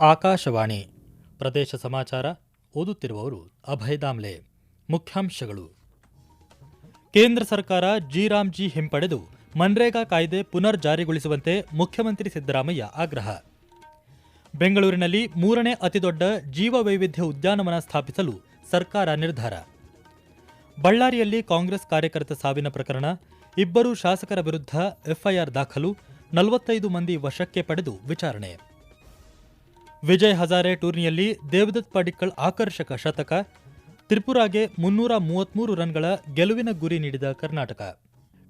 ಆಕಾಶವಾಣಿ ಪ್ರದೇಶ ಸಮಾಚಾರ ಓದುತ್ತಿರುವವರು ಅಭಯ್ ದಾಮ್ಲೆ. ಮುಖ್ಯಾಂಶಗಳು. ಕೇಂದ್ರ ಸರ್ಕಾರ ಜಿರಾಮ್ಜಿ ಹಿಂಪಡೆದು ಮನ್ರೇಗಾ ಕಾಯ್ದೆ ಪುನರ್ ಜಾರಿಗೊಳಿಸುವಂತೆ ಮುಖ್ಯಮಂತ್ರಿ ಸಿದ್ದರಾಮಯ್ಯ ಆಗ್ರಹ. ಬೆಂಗಳೂರಿನಲ್ಲಿ ಮೂರನೇ ಅತಿದೊಡ್ಡ ಜೀವ ವೈವಿಧ್ಯ ಉದ್ಯಾನವನ ಸ್ಥಾಪಿಸಲು ಸರ್ಕಾರ ನಿರ್ಧಾರ. ಬಳ್ಳಾರಿಯಲ್ಲಿ ಕಾಂಗ್ರೆಸ್ ಕಾರ್ಯಕರ್ತ ಸಾವಿನ ಪ್ರಕರಣ, ಇಬ್ಬರು ಶಾಸಕರ ವಿರುದ್ಧ ಎಫ್ಐಆರ್ ದಾಖಲು, ನಲವತ್ತೈದು ಮಂದಿ ವಶಕ್ಕೆ ಪಡೆದು ವಿಚಾರಣೆ. ವಿಜಯ್ ಹಜಾರೆ ಟೂರ್ನಿಯಲ್ಲಿ ದೇವದತ್ ಪಡಿಕ್ಕಳ್ ಆಕರ್ಷಕ ಶತಕ, ತ್ರಿಪುರಾಗೆ ಮುನ್ನೂರ ಮೂವತ್ಮೂರು ರನ್ಗಳ ಗೆಲುವಿನ ಗುರಿ ನೀಡಿದ ಕರ್ನಾಟಕ.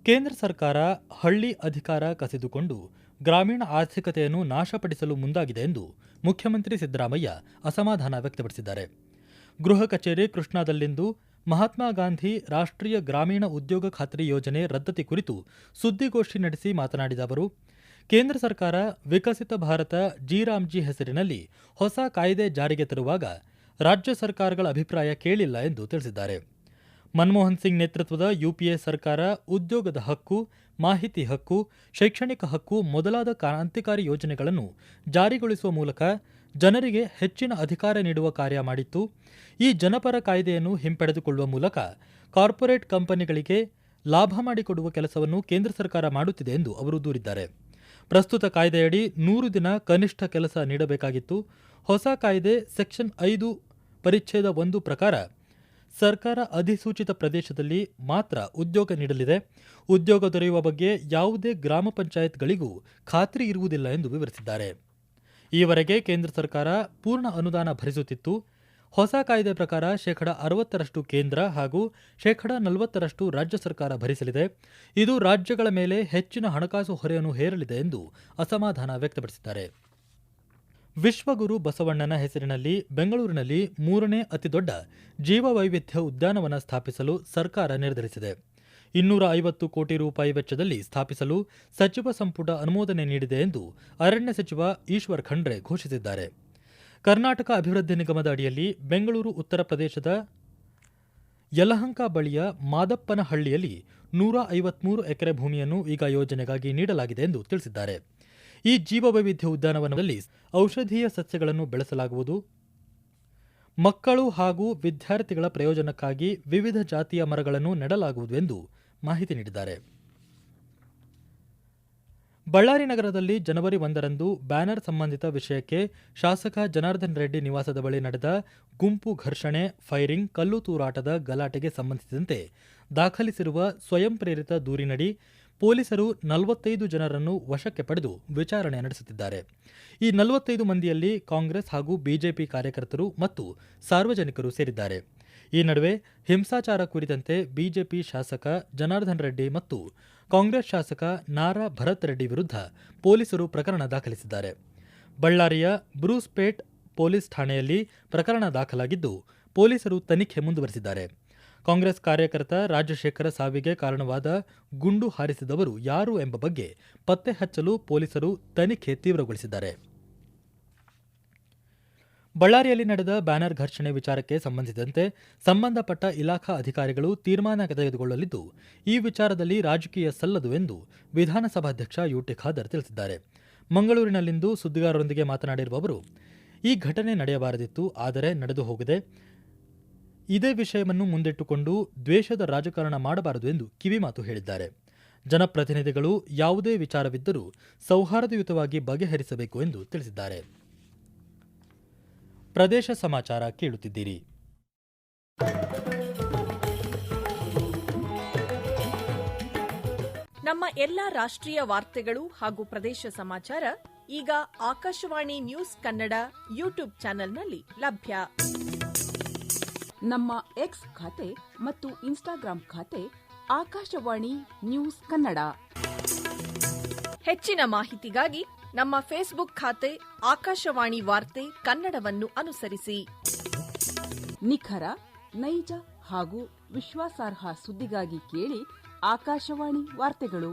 ಕೇಂದ್ರ ಸರ್ಕಾರ ಹಳ್ಳಿ ಅಧಿಕಾರ ಕಸಿದುಕೊಂಡು ಗ್ರಾಮೀಣ ಆರ್ಥಿಕತೆಯನ್ನು ನಾಶಪಡಿಸಲು ಮುಂದಾಗಿದೆ ಎಂದು ಮುಖ್ಯಮಂತ್ರಿ ಸಿದ್ದರಾಮಯ್ಯ ಅಸಮಾಧಾನ ವ್ಯಕ್ತಪಡಿಸಿದ್ದಾರೆ. ಗೃಹ ಕಚೇರಿ ಕೃಷ್ಣಾದಲ್ಲಿಂದು ಮಹಾತ್ಮ ಗಾಂಧಿ ರಾಷ್ಟ್ರೀಯ ಗ್ರಾಮೀಣ ಉದ್ಯೋಗ ಖಾತ್ರಿ ಯೋಜನೆ ರದ್ದತಿ ಕುರಿತು ಸುದ್ದಿಗೋಷ್ಠಿ ನಡೆಸಿ ಮಾತನಾಡಿದ ಅವರು ಕೇಂದ್ರ ಸರ್ಕಾರ ವಿಕಸಿತ ಭಾರತ ಜಿರಾಮ್ಜಿ ಹೆಸರಿನಲ್ಲಿ ಹೊಸ ಕಾಯ್ದೆ ಜಾರಿಗೆ ತರುವಾಗ ರಾಜ್ಯ ಸರ್ಕಾರಗಳ ಅಭಿಪ್ರಾಯ ಕೇಳಿಲ್ಲ ಎಂದು ತಿಳಿಸಿದ್ದಾರೆ. ಮನಮೋಹನ್ ಸಿಂಗ್ ನೇತೃತ್ವದ ಯುಪಿಎ ಸರ್ಕಾರ ಉದ್ಯೋಗದ ಹಕ್ಕು, ಮಾಹಿತಿ ಹಕ್ಕು, ಶೈಕ್ಷಣಿಕ ಹಕ್ಕು ಮೊದಲಾದ ಕ್ರಾಂತಿಕಾರಿ ಯೋಜನೆಗಳನ್ನು ಜಾರಿಗೊಳಿಸುವ ಮೂಲಕ ಜನರಿಗೆ ಹೆಚ್ಚಿನ ಅಧಿಕಾರ ನೀಡುವ ಕಾರ್ಯ ಮಾಡಿತ್ತು. ಈ ಜನಪರ ಕಾಯ್ದೆಯನ್ನು ಹಿಂಪಡೆದುಕೊಳ್ಳುವ ಮೂಲಕ ಕಾರ್ಪೊರೇಟ್ ಕಂಪನಿಗಳಿಗೆ ಲಾಭ ಮಾಡಿಕೊಡುವ ಕೆಲಸವನ್ನು ಕೇಂದ್ರ ಸರ್ಕಾರ ಮಾಡುತ್ತಿದೆ ಎಂದು ಅವರು ದೂರಿದ್ದಾರೆ. ಪ್ರಸ್ತುತ ಕಾಯ್ದೆಯಡಿ ನೂರು ದಿನ ಕನಿಷ್ಠ ಕೆಲಸ ನೀಡಬೇಕಾಗಿತ್ತು. ಹೊಸ ಕಾಯ್ದೆ ಸೆಕ್ಷನ್ ಐದು ಪರಿಚ್ಛೇದ ಒಂದು ಪ್ರಕಾರ ಸರ್ಕಾರ ಅಧಿಸೂಚಿತ ಪ್ರದೇಶದಲ್ಲಿ ಮಾತ್ರ ಉದ್ಯೋಗ ನೀಡಲಿದೆ. ಉದ್ಯೋಗ ದೊರೆಯುವ ಬಗ್ಗೆ ಯಾವುದೇ ಗ್ರಾಮ ಪಂಚಾಯತ್ಗಳಿಗೂ ಖಾತ್ರಿ ಇರುವುದಿಲ್ಲ ಎಂದು ವಿವರಿಸಿದ್ದಾರೆ. ಈವರೆಗೆ ಕೇಂದ್ರ ಸರ್ಕಾರ ಪೂರ್ಣ ಅನುದಾನ ಭರಿಸುತ್ತಿತ್ತು. ಹೊಸ ಕಾಯ್ದೆ ಪ್ರಕಾರ ಶೇಕಡ ಅರವತ್ತರಷ್ಟು ಕೇಂದ್ರ ಹಾಗೂ ಶೇಕಡ ನಲವತ್ತರಷ್ಟು ರಾಜ್ಯ ಸರ್ಕಾರ ಭರಿಸಲಿದೆ. ಇದು ರಾಜ್ಯಗಳ ಮೇಲೆ ಹೆಚ್ಚಿನ ಹಣಕಾಸು ಹೊರೆಯನ್ನು ಹೇರಲಿದೆ ಎಂದು ಅಸಮಾಧಾನ ವ್ಯಕ್ತಪಡಿಸಿದ್ದಾರೆ. ವಿಶ್ವಗುರು ಬಸವಣ್ಣನ ಹೆಸರಿನಲ್ಲಿ ಬೆಂಗಳೂರಿನಲ್ಲಿ ಮೂರನೇ ಅತಿದೊಡ್ಡ ಜೀವವೈವಿಧ್ಯ ಉದ್ಯಾನವನ ಸ್ಥಾಪಿಸಲು ಸರ್ಕಾರ ನಿರ್ಧರಿಸಿದೆ. ಇನ್ನೂರ ಐವತ್ತು ಕೋಟಿ ರೂಪಾಯಿ ವೆಚ್ಚದಲ್ಲಿ ಸ್ಥಾಪಿಸಲು ಸಚಿವ ಸಂಪುಟ ಅನುಮೋದನೆ ನೀಡಿದೆ ಎಂದು ಅರಣ್ಯ ಸಚಿವ ಈಶ್ವರ್ ಖಂಡ್ರೆ ಘೋಷಿಸಿದ್ದಾರೆ. ಕರ್ನಾಟಕ ಅಭಿವೃದ್ಧಿ ನಿಗಮದ ಅಡಿಯಲ್ಲಿ ಬೆಂಗಳೂರು ಉತ್ತರ ಪ್ರದೇಶದ ಯಲಹಂಕ ಬಳಿಯ ಮಾದಪ್ಪನಹಳ್ಳಿಯಲ್ಲಿ ನೂರ ಐವತ್ಮೂರು ಎಕರೆ ಭೂಮಿಯನ್ನು ಈಗ ಯೋಜನೆಗಾಗಿ ನೀಡಲಾಗಿದೆ ಎಂದು ತಿಳಿಸಿದ್ದಾರೆ. ಈ ಜೀವವೈವಿಧ್ಯ ಉದ್ಯಾನವನದಲ್ಲಿ ಔಷಧೀಯ ಸಸ್ಯಗಳನ್ನು ಬೆಳೆಸಲಾಗುವುದು. ಮಕ್ಕಳು ಹಾಗೂ ವಿದ್ಯಾರ್ಥಿಗಳ ಪ್ರಯೋಜನಕ್ಕಾಗಿ ವಿವಿಧ ಜಾತಿಯ ಮರಗಳನ್ನು ನೆಡಲಾಗುವುದು ಎಂದು ಮಾಹಿತಿ ನೀಡಿದ್ದಾರೆ. ಬಳ್ಳಾರಿ ನಗರದಲ್ಲಿ ಜನವರಿ ಒಂದರಂದು ಬ್ಯಾನರ್ ಸಂಬಂಧಿತ ವಿಷಯಕ್ಕೆ ಶಾಸಕ ಜನಾರ್ದನ್ ರೆಡ್ಡಿ ನಿವಾಸದ ಬಳಿ ನಡೆದ ಗುಂಪು ಘರ್ಷಣೆ, ಫೈರಿಂಗ್, ಕಲ್ಲು ತೂರಾಟದ ಗಲಾಟೆಗೆ ಸಂಬಂಧಿಸಿದಂತೆ ದಾಖಲಿಸಿರುವ ಸ್ವಯಂ ಪ್ರೇರಿತ ದೂರಿನಡಿ ಪೊಲೀಸರು ನಲವತ್ತೈದು ಜನರನ್ನು ವಶಕ್ಕೆ ಪಡೆದು ವಿಚಾರಣೆ ನಡೆಸುತ್ತಿದ್ದಾರೆ. ಈ ನಲವತ್ತೈದು ಮಂದಿಯಲ್ಲಿ ಕಾಂಗ್ರೆಸ್ ಹಾಗೂ ಬಿಜೆಪಿ ಕಾರ್ಯಕರ್ತರು ಮತ್ತು ಸಾರ್ವಜನಿಕರು ಸೇರಿದ್ದಾರೆ. ಈ ನಡುವೆ ಹಿಂಸಾಚಾರ ಕುರಿತಂತೆ ಬಿಜೆಪಿ ಶಾಸಕ ಜನಾರ್ದನ್ ರೆಡ್ಡಿ ಮತ್ತು ಕಾಂಗ್ರೆಸ್ ಶಾಸಕ ನಾರಾ ಭರತ್ ರೆಡ್ಡಿ ವಿರುದ್ಧ ಪೊಲೀಸರು ಪ್ರಕರಣ ದಾಖಲಿಸಿದ್ದಾರೆ. ಬಳ್ಳಾರಿಯ ಬ್ರೂಸ್ಪೇಟ್ ಪೊಲೀಸ್ ಠಾಣೆಯಲ್ಲಿ ಪ್ರಕರಣ ದಾಖಲಾಗಿದ್ದು, ಪೊಲೀಸರು ತನಿಖೆ ಮುಂದುವರೆಸಿದ್ದಾರೆ. ಕಾಂಗ್ರೆಸ್ ಕಾರ್ಯಕರ್ತ ರಾಜಶೇಖರ ಸಾವಿಗೆ ಕಾರಣವಾದ ಗುಂಡು ಹಾರಿಸಿದವರು ಯಾರು ಎಂಬ ಬಗ್ಗೆ ಪತ್ತೆ ಹಚ್ಚಲು ಪೊಲೀಸರು ತನಿಖೆ ತೀವ್ರಗೊಳಿಸಿದ್ದಾರೆ. ಬಳ್ಳಾರಿಯಲ್ಲಿ ನಡೆದ ಬ್ಯಾನರ್ ಘರ್ಷಣೆ ವಿಚಾರಕ್ಕೆ ಸಂಬಂಧಿಸಿದಂತೆ ಸಂಬಂಧಪಟ್ಟ ಇಲಾಖಾ ಅಧಿಕಾರಿಗಳು ತೀರ್ಮಾನ ತೆಗೆದುಕೊಳ್ಳಲಿದ್ದು, ಈ ವಿಚಾರದಲ್ಲಿ ರಾಜಕೀಯ ಸಲ್ಲದು ಎಂದು ವಿಧಾನಸಭಾಧ್ಯಕ್ಷ ಯುಟಿ ಖಾದರ್ ತಿಳಿಸಿದ್ದಾರೆ. ಮಂಗಳೂರಿನಲ್ಲಿಂದು ಸುದ್ದಿಗಾರರೊಂದಿಗೆ ಮಾತನಾಡಿರುವ ಅವರು, ಈ ಘಟನೆ ನಡೆಯಬಾರದಿತ್ತು, ಆದರೆ ನಡೆದು ಹೋಗಿದೆ. ಇದೇ ವಿಷಯವನ್ನು ಮುಂದಿಟ್ಟುಕೊಂಡು ದ್ವೇಷದ ರಾಜಕಾರಣ ಮಾಡಬಾರದು ಎಂದು ಕಿವಿಮಾತು ಹೇಳಿದ್ದಾರೆ. ಜನಪ್ರತಿನಿಧಿಗಳು ಯಾವುದೇ ವಿಚಾರವಿದ್ದರೂ ಸೌಹಾರ್ದಯುತವಾಗಿ ಬಗೆಹರಿಸಬೇಕು ಎಂದು ತಿಳಿಸಿದ್ದಾರೆ. ಪ್ರದೇಶ ಸಮಾಚಾರ ಕೇಳುತ್ತಿದ್ದೀರಿ. ನಮ್ಮ ಎಲ್ಲ ರಾಷ್ಟ್ರೀಯ ವಾರ್ತೆಗಳು ಹಾಗೂ ಪ್ರದೇಶ ಸಮಾಚಾರ ಈಗ ಆಕಾಶವಾಣಿ ನ್ಯೂಸ್ ಕನ್ನಡ ಯೂಟ್ಯೂಬ್ ಚಾನೆಲ್ನಲ್ಲಿ ಲಭ್ಯ. ನಮ್ಮ ಎಕ್ಸ್ ಖಾತೆ ಮತ್ತು ಇನ್ಸ್ಟಾಗ್ರಾಂ ಖಾತೆ ಆಕಾಶವಾಣಿ ನ್ಯೂಸ್ ಕನ್ನಡ. ಹೆಚ್ಚಿನ ಮಾಹಿತಿಗಾಗಿ ನಮ್ಮ ಫೇಸ್ಬುಕ್ ಖಾತೆ ಆಕಾಶವಾಣಿ ವಾರ್ತೆ ಕನ್ನಡವನ್ನು ಅನುಸರಿಸಿ. ನಿಖರ ನೈಜ ಹಾಗೂ ವಿಶ್ವಾಸಾರ್ಹ ಸುದ್ದಿಗಾಗಿ ಕೇಳಿ ಆಕಾಶವಾಣಿ ವಾರ್ತೆಗಳು.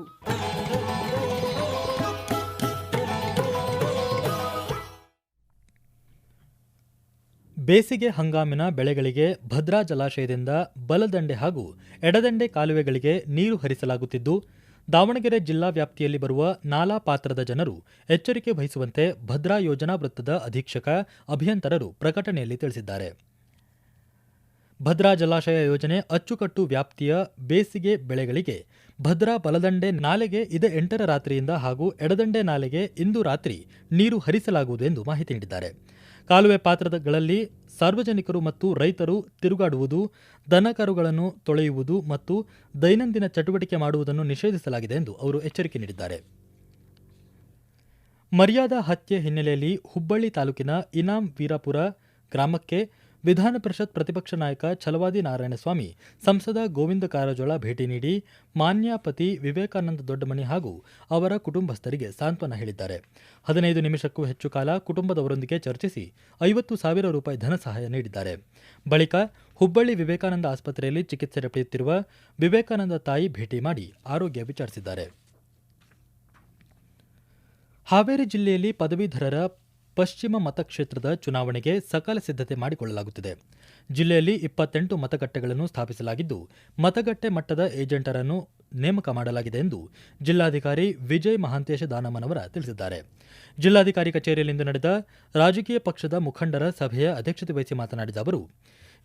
ಬೇಸಿಗೆ ಹಂಗಾಮಿನ ಬೆಳೆಗಳಿಗೆ ಭದ್ರಾ ಜಲಾಶಯದಿಂದ ಬಲದಂಡೆ ಹಾಗೂ ಎಡದಂಡೆ ಕಾಲುವೆಗಳಿಗೆ ನೀರು ಹರಿಸಲಾಗುತ್ತಿದ್ದು ದಾವಣಗೆರೆ ಜಿಲ್ಲಾ ವ್ಯಾಪ್ತಿಯಲ್ಲಿ ಬರುವ ನಾಲಾ ಪಾತ್ರದ ಜನರು ಎಚ್ಚರಿಕೆ ವಹಿಸುವಂತೆ ಭದ್ರಾ ಯೋಜನಾ ವೃತ್ತದ ಅಧೀಕ್ಷಕ ಅಭಿಯಂತರರು ಪ್ರಕಟಣೆಯಲ್ಲಿ ತಿಳಿಸಿದ್ದಾರೆ. ಭದ್ರಾ ಜಲಾಶಯ ಯೋಜನೆ ಅಚ್ಚುಕಟ್ಟು ವ್ಯಾಪ್ತಿಯ ಬೇಸಿಗೆ ಬೆಳೆಗಳಿಗೆ ಭದ್ರಾ ಬಲದಂಡೆ ನಾಲೆಗೆ ಇದೇ ಎಂಟರ ರಾತ್ರಿಯಿಂದ ಹಾಗೂ ಎಡದಂಡೆ ನಾಲೆಗೆ ಇಂದು ರಾತ್ರಿ ನೀರು ಹರಿಸಲಾಗುವುದು ಎಂದು ಮಾಹಿತಿ ನೀಡಿದ್ದಾರೆ. ಕಾಲುವೆ ಪಾತ್ರಗಳಲ್ಲಿ ಸಾರ್ವಜನಿಕರು ಮತ್ತು ರೈತರು ತಿರುಗಾಡುವುದು ದನಕರುಗಳನ್ನು ತೊಳೆಯುವುದು ಮತ್ತು ದೈನಂದಿನ ಚಟುವಟಿಕೆ ಮಾಡುವುದನ್ನು ನಿಷೇಧಿಸಲಾಗಿದೆ ಎಂದು ಅವರು ಎಚ್ಚರಿಕೆ ನೀಡಿದ್ದಾರೆ. ಮರ್ಯಾದಾ ಹತ್ಯೆ ಹಿನ್ನೆಲೆಯಲ್ಲಿ ಹುಬ್ಬಳ್ಳಿ ತಾಲೂಕಿನ ಇನಾಂ ವೀರಾಪುರ ಗ್ರಾಮಕ್ಕೆ ವಿಧಾನ ಪರಿಷತ್ ಪ್ರತಿಪಕ್ಷ ನಾಯಕ ಛಲವಾದಿ ನಾರಾಯಣಸ್ವಾಮಿ, ಸಂಸದ ಗೋವಿಂದ ಕಾರಜೋಳ ಭೇಟಿ ನೀಡಿ ಮಾನ್ಯಾಪತಿ ವಿವೇಕಾನಂದ ದೊಡ್ಡಮನಿ ಹಾಗೂ ಅವರ ಕುಟುಂಬಸ್ಥರಿಗೆ ಸಾಂತ್ವನ ಹೇಳಿದ್ದಾರೆ. ಹದಿನೈದು ನಿಮಿಷಕ್ಕೂ ಹೆಚ್ಚು ಕಾಲ ಕುಟುಂಬದವರೊಂದಿಗೆ ಚರ್ಚಿಸಿ ಐವತ್ತು ಸಾವಿರ ರೂಪಾಯಿ ಧನ ಸಹಾಯ ನೀಡಿದ್ದಾರೆ. ಬಳಿಕ ಹುಬ್ಬಳ್ಳಿ ವಿವೇಕಾನಂದ ಆಸ್ಪತ್ರೆಯಲ್ಲಿ ಚಿಕಿತ್ಸೆ ಪಡೆಯುತ್ತಿರುವ ವಿವೇಕಾನಂದ ತಾಯಿ ಭೇಟಿ ಮಾಡಿ ಆರೋಗ್ಯ ವಿಚಾರಿಸಿದ್ದಾರೆ. ಹಾವೇರಿ ಜಿಲ್ಲೆಯಲ್ಲಿ ಪದವೀಧರರ ಪಶ್ಚಿಮ ಮತಕ್ಷೇತ್ರದ ಚುನಾವಣೆಗೆ ಸಕಾಲ ಸಿದ್ಧತೆ ಮಾಡಿಕೊಳ್ಳಲಾಗುತ್ತಿದೆ. ಜಿಲ್ಲೆಯಲ್ಲಿ ಇಪ್ಪತ್ತೆಂಟು ಮತಗಟ್ಟೆಗಳನ್ನು ಸ್ಥಾಪಿಸಲಾಗಿದ್ದು, ಮತಗಟ್ಟೆ ಮಟ್ಟದ ಏಜೆಂಟರನ್ನು ನೇಮಕ ಮಾಡಲಾಗಿದೆ ಎಂದು ಜಿಲ್ಲಾಧಿಕಾರಿ ವಿಜಯ್ ಮಹಾಂತೇಶ ದಾನಮ್ಮನವರ ತಿಳಿಸಿದ್ದಾರೆ. ಜಿಲ್ಲಾಧಿಕಾರಿ ಕಚೇರಿಯಲ್ಲಿಂದು ನಡೆದ ರಾಜಕೀಯ ಪಕ್ಷದ ಮುಖಂಡರ ಸಭೆಯ ಅಧ್ಯಕ್ಷತೆ ವಹಿಸಿ ಮಾತನಾಡಿದ ಅವರು,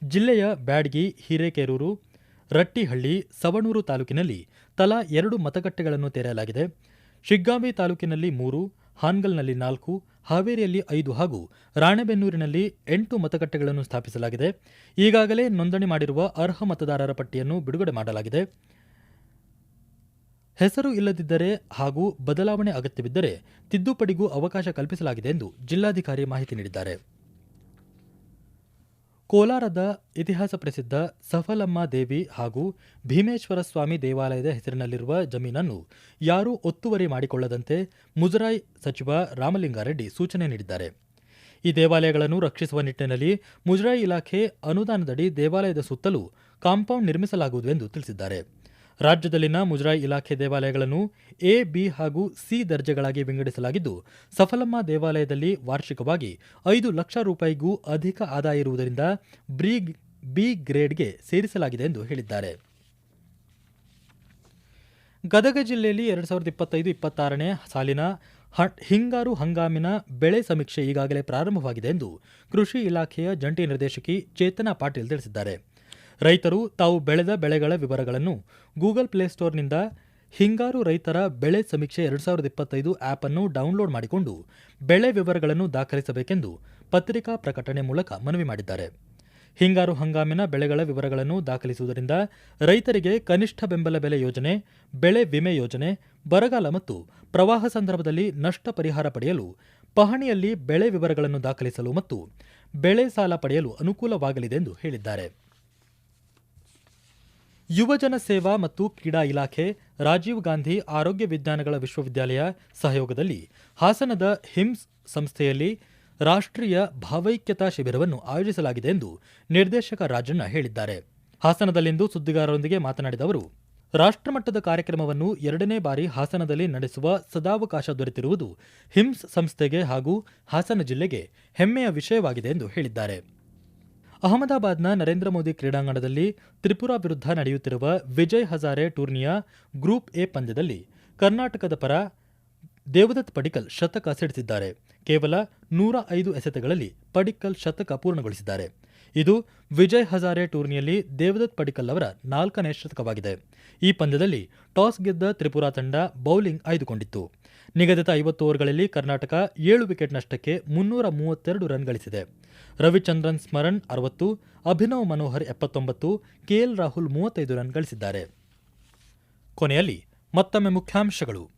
ಜಿಲ್ಲೆಯ ಬ್ಯಾಡ್ಗಿ, ಹಿರೇಕೆರೂರು, ರಟ್ಟಿಹಳ್ಳಿ, ಸವಣೂರು ತಾಲೂಕಿನಲ್ಲಿ ತಲಾ ಎರಡು ಮತಗಟ್ಟೆಗಳನ್ನು ತೆರೆಯಲಾಗಿದೆ. ಶಿಗ್ಗಾಂವಿ ತಾಲೂಕಿನಲ್ಲಿ ಮೂರು ಹಾನ್ಗಲ್ನಲ್ಲಿ ನಾಲ್ಕು, ಹಾವೇರಿಯಲ್ಲಿ ಐದು ಹಾಗೂ ರಾಣೆಬೆನ್ನೂರಿನಲ್ಲಿ ಎಂಟು ಮತಗಟ್ಟೆಗಳನ್ನು ಸ್ಥಾಪಿಸಲಾಗಿದೆ. ಈಗಾಗಲೇ ನೋಂದಣಿ ಮಾಡಿರುವ ಅರ್ಹ ಮತದಾರರ ಪಟ್ಟಿಯನ್ನು ಬಿಡುಗಡೆ ಮಾಡಲಾಗಿದೆ. ಹೆಸರು ಇಲ್ಲದಿದ್ದರೆ ಹಾಗೂ ಬದಲಾವಣೆ ಅಗತ್ಯವಿದ್ದರೆ ತಿದ್ದುಪಡಿಗೂ ಅವಕಾಶ ಕಲ್ಪಿಸಲಾಗಿದೆ ಎಂದು ಜಿಲ್ಲಾಧಿಕಾರಿ ಮಾಹಿತಿ ನೀಡಿದ್ದಾರೆ. ಕೋಲಾರದ ಇತಿಹಾಸ ಪ್ರಸಿದ್ಧ ಸಫಲಮ್ಮ ದೇವಿ ಹಾಗೂ ಭೀಮೇಶ್ವರ ಸ್ವಾಮಿ ದೇವಾಲಯದ ಹೆಸರಿನಲ್ಲಿರುವ ಜಮೀನನ್ನು ಯಾರೂ ಒತ್ತುವರಿ ಮಾಡಿಕೊಳ್ಳದಂತೆ ಮುಜರಾಯಿ ಸಚಿವ ರಾಮಲಿಂಗಾರೆಡ್ಡಿ ಸೂಚನೆ ನೀಡಿದ್ದಾರೆ. ಈ ದೇವಾಲಯಗಳನ್ನು ರಕ್ಷಿಸುವ ನಿಟ್ಟಿನಲ್ಲಿ ಮುಜರಾಯಿ ಇಲಾಖೆ ಅನುದಾನದಡಿ ದೇವಾಲಯದ ಸುತ್ತಲೂ ಕಾಂಪೌಂಡ್ ನಿರ್ಮಿಸಲಾಗುವುದು ಎಂದು ತಿಳಿಸಿದ್ದಾರೆ. ರಾಜ್ಯದಲ್ಲಿನ ಮುಜರಾಯಿ ಇಲಾಖೆ ದೇವಾಲಯಗಳನ್ನು ಎ, ಬಿ ಹಾಗೂ ಸಿ ದರ್ಜೆಗಳಾಗಿ ವಿಂಗಡಿಸಲಾಗಿದ್ದು, ಸಫಲಮ್ಮ ದೇವಾಲಯದಲ್ಲಿ ವಾರ್ಷಿಕವಾಗಿ ಐದು ಲಕ್ಷ ರೂಪಾಯಿಗೂ ಅಧಿಕ ಆದಾಯ ಇರುವುದರಿಂದ ಬಿ ಗ್ರೇಡ್ಗೆ ಸೇರಿಸಲಾಗಿದೆ ಎಂದು ಹೇಳಿದ್ದಾರೆ. ಗದಗ ಜಿಲ್ಲೆಯಲ್ಲಿ ಎರಡು ಸಾವಿರದ ಇಪ್ಪತ್ತೈದು ಇಪ್ಪತ್ತಾರನೇ ಸಾಲಿನ ಹಿಂಗಾರು ಹಂಗಾಮಿನ ಬೆಳೆ ಸಮೀಕ್ಷೆ ಈಗಾಗಲೇ ಪ್ರಾರಂಭವಾಗಿದೆ ಎಂದು ಕೃಷಿ ಇಲಾಖೆಯ ಜಂಟಿ ನಿರ್ದೇಶಕಿ ಚೇತನಾ ಪಾಟೀಲ್ ತಿಳಿಸಿದ್ದಾರೆ. ರೈತರು ತಾವು ಬೆಳೆದ ಬೆಳೆಗಳ ವಿವರಗಳನ್ನು ಗೂಗಲ್ ಪ್ಲೇಸ್ಟೋರ್ನಿಂದ ಹಿಂಗಾರು ರೈತರ ಬೆಳೆ ಸಮೀಕ್ಷೆ ಎರಡು ಸಾವಿರದ ಇಪ್ಪತ್ತೈದು ಆಪ್ ಅನ್ನು ಡೌನ್ಲೋಡ್ ಮಾಡಿಕೊಂಡು ಬೆಳೆ ವಿವರಗಳನ್ನು ದಾಖಲಿಸಬೇಕೆಂದು ಪತ್ರಿಕಾ ಪ್ರಕಟಣೆ ಮೂಲಕ ಮನವಿ ಮಾಡಿದ್ದಾರೆ. ಹಿಂಗಾರು ಹಂಗಾಮಿನ ಬೆಳೆಗಳ ವಿವರಗಳನ್ನು ದಾಖಲಿಸುವುದರಿಂದ ರೈತರಿಗೆ ಕನಿಷ್ಠ ಬೆಂಬಲ ಬೆಲೆ ಯೋಜನೆ, ಬೆಳೆ ವಿಮೆ ಯೋಜನೆ, ಬರಗಾಲ ಮತ್ತು ಪ್ರವಾಹ ಸಂದರ್ಭದಲ್ಲಿ ನಷ್ಟ ಪರಿಹಾರ ಪಡೆಯಲು, ಪಹಣಿಯಲ್ಲಿ ಬೆಳೆ ವಿವರಗಳನ್ನು ದಾಖಲಿಸಲು ಮತ್ತು ಬೆಳೆ ಸಾಲ ಪಡೆಯಲು ಅನುಕೂಲವಾಗಲಿದೆ ಎಂದು ಹೇಳಿದ್ದಾರೆ. ಯುವಜನ ಸೇವಾ ಮತ್ತು ಕ್ರೀಡಾ ಇಲಾಖೆ, ರಾಜೀವ್ ಗಾಂಧಿ ಆರೋಗ್ಯ ವಿಜ್ಞಾನಗಳ ವಿಶ್ವವಿದ್ಯಾಲಯ ಸಹಯೋಗದಲ್ಲಿ ಹಾಸನದ ಹಿಮ್ಸ್ ಸಂಸ್ಥೆಯಲ್ಲಿ ರಾಷ್ಟ್ರೀಯ ಭಾವೈಕ್ಯತಾ ಶಿಬಿರವನ್ನು ಆಯೋಜಿಸಲಾಗಿದೆ ಎಂದು ನಿರ್ದೇಶಕ ರಾಜಣ್ಣ ಹೇಳಿದ್ದಾರೆ. ಹಾಸನದಲ್ಲಿಂದು ಸುದ್ದಿಗಾರರೊಂದಿಗೆ ಮಾತನಾಡಿದ ಅವರು, ರಾಷ್ಟ್ರಮಟ್ಟದ ಕಾರ್ಯಕ್ರಮವನ್ನು ಎರಡನೇ ಬಾರಿ ಹಾಸನದಲ್ಲಿ ನಡೆಸುವ ಸದಾವಕಾಶ ದೊರೆತಿರುವುದು ಹಿಮ್ಸ್ ಸಂಸ್ಥೆಗೆ ಹಾಗೂ ಹಾಸನ ಜಿಲ್ಲೆಗೆ ಹೆಮ್ಮೆಯ ವಿಷಯವಾಗಿದೆ ಎಂದು ಹೇಳಿದ್ದಾರೆ. ಅಹಮದಾಬಾದ್ನ ನರೇಂದ್ರ ಮೋದಿ ಕ್ರೀಡಾಂಗಣದಲ್ಲಿ ತ್ರಿಪುರಾ ವಿರುದ್ಧ ನಡೆಯುತ್ತಿರುವ ವಿಜಯ್ ಹಜಾರೆ ಟೂರ್ನಿಯ ಗ್ರೂಪ್ ಎ ಪಂದ್ಯದಲ್ಲಿ ಕರ್ನಾಟಕದ ಪರ ದೇವದತ್ ಪಡಿಕಲ್ ಶತಕ ಸಿಡಿಸಿದ್ದಾರೆ. ಕೇವಲ ನೂರ ಐದು ಎಸೆತಗಳಲ್ಲಿ ಪಡಿಕಲ್ ಶತಕ ಪೂರ್ಣಗೊಳಿಸಿದ್ದಾರೆ. ಇದು ವಿಜಯ್ ಹಜಾರೆ ಟೂರ್ನಿಯಲ್ಲಿ ದೇವದತ್ ಪಡಿಕಲ್ ಅವರ ನಾಲ್ಕನೇ ಶತಕವಾಗಿದೆ. ಈ ಪಂದ್ಯದಲ್ಲಿ ಟಾಸ್ ಗೆದ್ದ ತ್ರಿಪುರಾ ತಂಡ ಬೌಲಿಂಗ್ ಆಯ್ದುಕೊಂಡಿತ್ತು. ನಿಗದಿತ ಐವತ್ತು ಓವರ್ಗಳಲ್ಲಿ ಕರ್ನಾಟಕ ಏಳು ವಿಕೆಟ್ ನಷ್ಟಕ್ಕೆ ಮುನ್ನೂರ ಮೂವತ್ತೆರಡು ರನ್ ಗಳಿಸಿದೆ. ರವಿಚಂದ್ರನ್ ಸ್ಮರಣ್ ಅರವತ್ತು, ಅಭಿನವ್ ಮನೋಹರ್ ಎಪ್ಪತ್ತೊಂಬತ್ತು ಕೆಎಲ್ ರಾಹುಲ್ ಮೂವತ್ತೈದು ರನ್ ಗಳಿಸಿದ್ದಾರೆ. ಕೊನೆಯಲ್ಲಿ ಮತ್ತೊಮ್ಮೆ ಮುಖ್ಯಾಂಶಗಳು.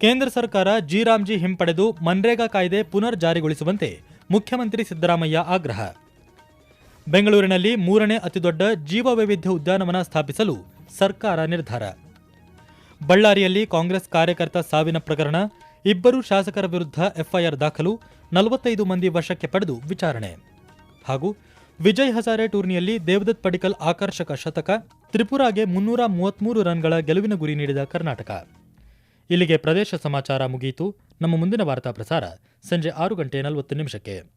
ಕೇಂದ್ರ ಸರ್ಕಾರ ಜಿರಾಮ್ಜಿ ಹಿಂಪಡೆದು ಮನ್ರೇಗಾ ಕಾಯ್ದೆ ಪುನರ್ ಜಾರಿಗೊಳಿಸುವಂತೆ ಮುಖ್ಯಮಂತ್ರಿ ಸಿದ್ದರಾಮಯ್ಯ ಆಗ್ರಹ. ಬೆಂಗಳೂರಿನಲ್ಲಿ ಮೂರನೇ ಅತಿದೊಡ್ಡ ಜೀವವೈವಿಧ್ಯ ಉದ್ಯಾನವನ ಸ್ಥಾಪಿಸಲು ಸರ್ಕಾರ ನಿರ್ಧಾರ. ಬಳ್ಳಾರಿಯಲ್ಲಿ ಕಾಂಗ್ರೆಸ್ ಕಾರ್ಯಕರ್ತ ಸಾವಿನ ಪ್ರಕರಣ, ಇಬ್ಬರು ಶಾಸಕರ ವಿರುದ್ಧ ಎಫ್ಐಆರ್ ದಾಖಲು, ನಲವತ್ತೈದು ಮಂದಿ ವಶಕ್ಕೆ ಪಡೆದು ವಿಚಾರಣೆ. ಹಾಗೂ ವಿಜಯ್ ಹಜಾರೆ ಟೂರ್ನಿಯಲ್ಲಿ ದೇವದತ್ ಪಡಿಕಲ್ ಆಕರ್ಷಕ ಶತಕ, ತ್ರಿಪುರಾಗೆ ಮುನ್ನೂರ ಮೂವತ್ಮೂರು ರನ್ಗಳ ಗೆಲುವಿನ ಗುರಿ ನೀಡಿದ ಕರ್ನಾಟಕ. ಇಲ್ಲಿಗೆ ಪ್ರದೇಶ ಸಮಾಚಾರ ಮುಗಿಯಿತು ನಮ್ಮ ಮುಂದಿನ ವಾರ್ತಾ ಪ್ರಸಾರ ಸಂಜೆ ಆರು ಗಂಟೆ ನಲವತ್ತು ನಿಮಿಷಕ್ಕೆ.